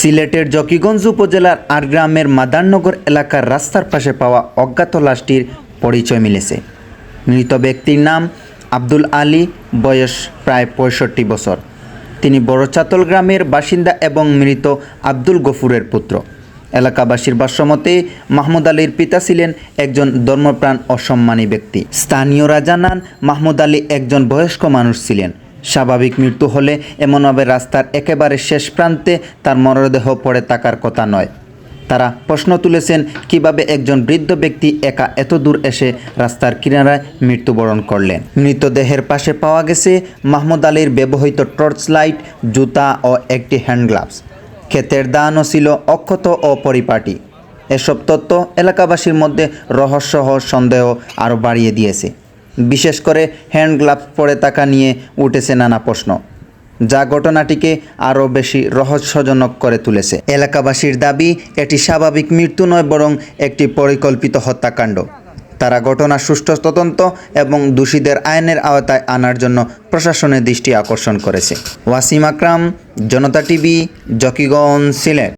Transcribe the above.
সিলেটের জকিগঞ্জ উপজেলার আরগ্রামের মাদারনগর এলাকার রাস্তার পাশে পাওয়া অজ্ঞাত লাশটির পরিচয় মিলেছে। মৃত ব্যক্তির নাম আব্দুল আলী, বয়স প্রায় পঁয়ষট্টি বছর। তিনি বড়চাতল গ্রামের বাসিন্দা এবং মৃত আব্দুল গফুরের পুত্র। এলাকাবাসীর ভাষ্যমতে, মাহমুদ আলীর পিতা ছিলেন একজন ধর্মপ্রাণ অসম্মানী ব্যক্তি। স্থানীয়রা জানান, মাহমুদ আলী একজন বয়স্ক মানুষ ছিলেন। স্বাভাবিক মৃত্যু হলে এমনভাবে রাস্তার একেবারে শেষ প্রান্তে তার মরদেহ পড়ে থাকার কথা নয়। তারা প্রশ্ন তুলেছেন, কীভাবে একজন বৃদ্ধ ব্যক্তি একা এত দূর এসে রাস্তার কিনারায় মৃত্যুবরণ করলেন? মৃতদেহের পাশে পাওয়া গেছে মাহমুদ আলীর ব্যবহৃত টর্চ লাইট, জুতা ও একটি হ্যান্ড গ্লাভস। ক্ষেতের দানও ছিল অক্ষত ও পরিপাটি। এসব তথ্য এলাকাবাসীর মধ্যে রহস্য সন্দেহ আরও বাড়িয়ে দিয়েছে। বিশেষ করে হ্যান্ড গ্লাভস পরে থাকা নিয়ে উঠেছে নানা প্রশ্ন, যা ঘটনাটিকে আরও বেশি রহস্যজনক করে তুলেছে। এলাকাবাসীর দাবি, এটি স্বাভাবিক মৃত্যু নয়, বরং একটি পরিকল্পিত হত্যাকাণ্ড। তারা ঘটনার সুষ্ঠু তদন্ত এবং দোষীদের আইনের আওতায় আনার জন্য প্রশাসনের দৃষ্টি আকর্ষণ করেছে। ওয়াসিম আকরাম, জনতা টিভি, জকিগঞ্জ, সিলেট।